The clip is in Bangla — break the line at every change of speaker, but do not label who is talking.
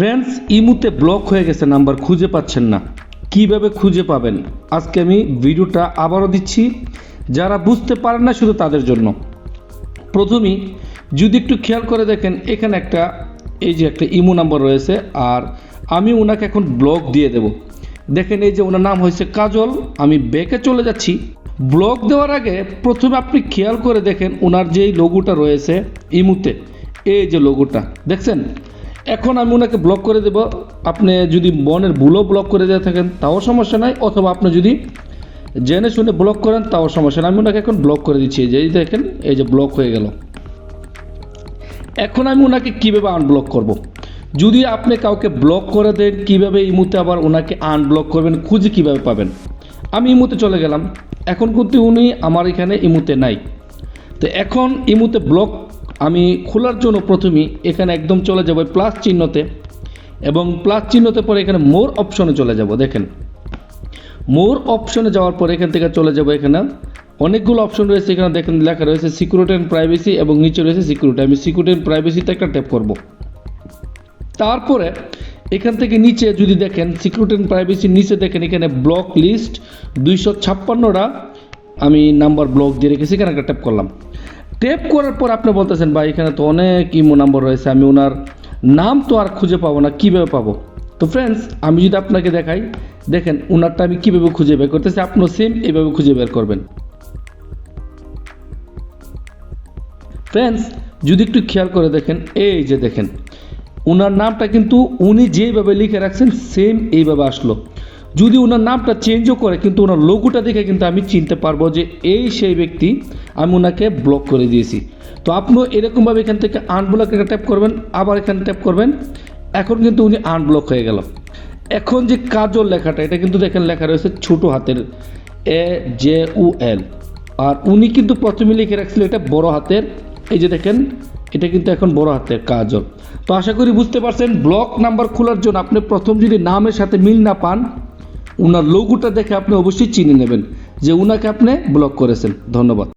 ফ্রেন্ডস ইমুতে ব্লক হয়ে গেছে নাম্বার খুঁজে পাচ্ছেন না। কীভাবে খুঁজে পাবেন? আজকে আমি ভিডিওটা আবারও দিচ্ছি। যারা বুঝতে পারেন না শুধু তাদের জন্য। প্রথমেই, যদি একটু খেয়াল করে দেখেন, এখানে একটা, এই যে একটা ইমো নাম্বার রয়েছে, আর আমি ওনাকে এখন ব্লক দিয়ে দেব। দেখেন, এই যে ওনার নাম হয়েছে কাজল, আমি ব্যাকে চলে যাচ্ছি। ব্লক দেওয়ার আগে প্রথমে আপনি খেয়াল করে দেখেন, ওনার যেই লোগোটা রয়েছে ইমুতে এই যে লোগোটা দেখছেন? এখন আমি ওনাকে ব্লক করে দেব। আপনি যদি মনের ভুলও ব্লক করে দিয়ে থাকেন, তাও সমস্যা নাই। অথবা আপনি যদি জেনে শুনে ব্লক করেন, তাও সমস্যা নাই। আমি ওনাকে এখন ব্লক করে দিচ্ছি। এই যে দেখেন, এই যে ব্লক হয়ে গেল। এখন আমি ওনাকে কীভাবে আনব্লক করব। যদি আপনি কাউকে ব্লক করে দেন, কীভাবে এই মুহূর্তে আবার ওনাকে আনব্লক করবেন, খুঁজে কীভাবে পাবেন? আমি ইমুতে চলে গেলাম। এখন কিন্তু উনি আমার এখানে ইমুতে নাই। তো এখন ইমুতে ব্লক আমি খোলার জন্য প্রথমেই এখানে একদম চলে যাব প্লাস চিহ্নতে এবং প্লাস চিহ্নতে পরে এখানে মোর অপশনে চলে যাব, দেখেন। মোর অপশনে যাওয়ার পরে এখান থেকে চলে যাব এখানে। অনেকগুলো অপশন রয়েছে এখানে, দেখেন, লেখা রয়েছে সিকিউরিটি অ্যান্ড প্রাইভেসি এবং নিচে রয়েছে সিকিউরিটি আমি সিকিউরিটি অ্যান্ড প্রাইভেসিতে একটা ট্যাপ করব। তারপরে এখান থেকে নিচে যদি দেখেন সিকিউরিটি অ্যান্ড প্রাইভেসির নিচে দেখেন, এখানে ব্লক লিস্ট দুইশো ছাপ্পান্নটা আমি নাম্বার ব্লক দিয়ে রেখেছি এখানে একটা ট্যাপ করলাম। ট্যাপ করার পর আপনি বলতেছেন, ভাই, এখানে তো অনেক ইমো নাম্বার রয়েছে, আমি ওনার নাম তো আর খুঁজে পাবো না, কীভাবে পাবো? তো ফ্রেন্ডস আমি যদি আপনাকে দেখাই, দেখেন ওনারটা আমি কীভাবে খুঁজে বের করতেছি, আপনিও সেম এইভাবে খুঁজে বের করবেন। ফ্রেন্ডস যদি একটু খেয়াল করে দেখেন, এই যে দেখেন ওনার নামটা কিন্তু উনি যেভাবে লিখে রাখছেন সেম এইভাবে আসলো। যদি ওনার নামটা চেঞ্জও করে, কিন্তু ওনার লোগোটা দেখে কিন্তু আমি চিনতে পারব যে এই সেই ব্যক্তি আমি ওনাকে ব্লক করে দিয়েছি। তো আপনিও এরকমভাবে এখান থেকে আনব্লক একটা ট্যাপ করবেন, আবার এখানে ট্যাপ করবেন। এখন কিন্তু উনি আনব্লক হয়ে গেল। এখন যে কাজল লেখাটা, এটা কিন্তু দেখেন লেখা রয়েছে ছোট হাতের এ জে উ এল আর উনি কিন্তু প্রথমে লিখে রাখছিল এটা বড় হাতের, এই যে দেখেন, এটা কিন্তু এখন বড় হাতের কাজল। তো আশা করি বুঝতে পারছেন ব্লক নাম্বার খোলার জন্য আপনি প্রথম যদি নামের সাথে মিল না পান ওনার লোগোটা দেখে আপনি অবশ্যই চিনে নেবেন যে ওনাকে আপনি ব্লক করেছেন। ধন্যবাদ।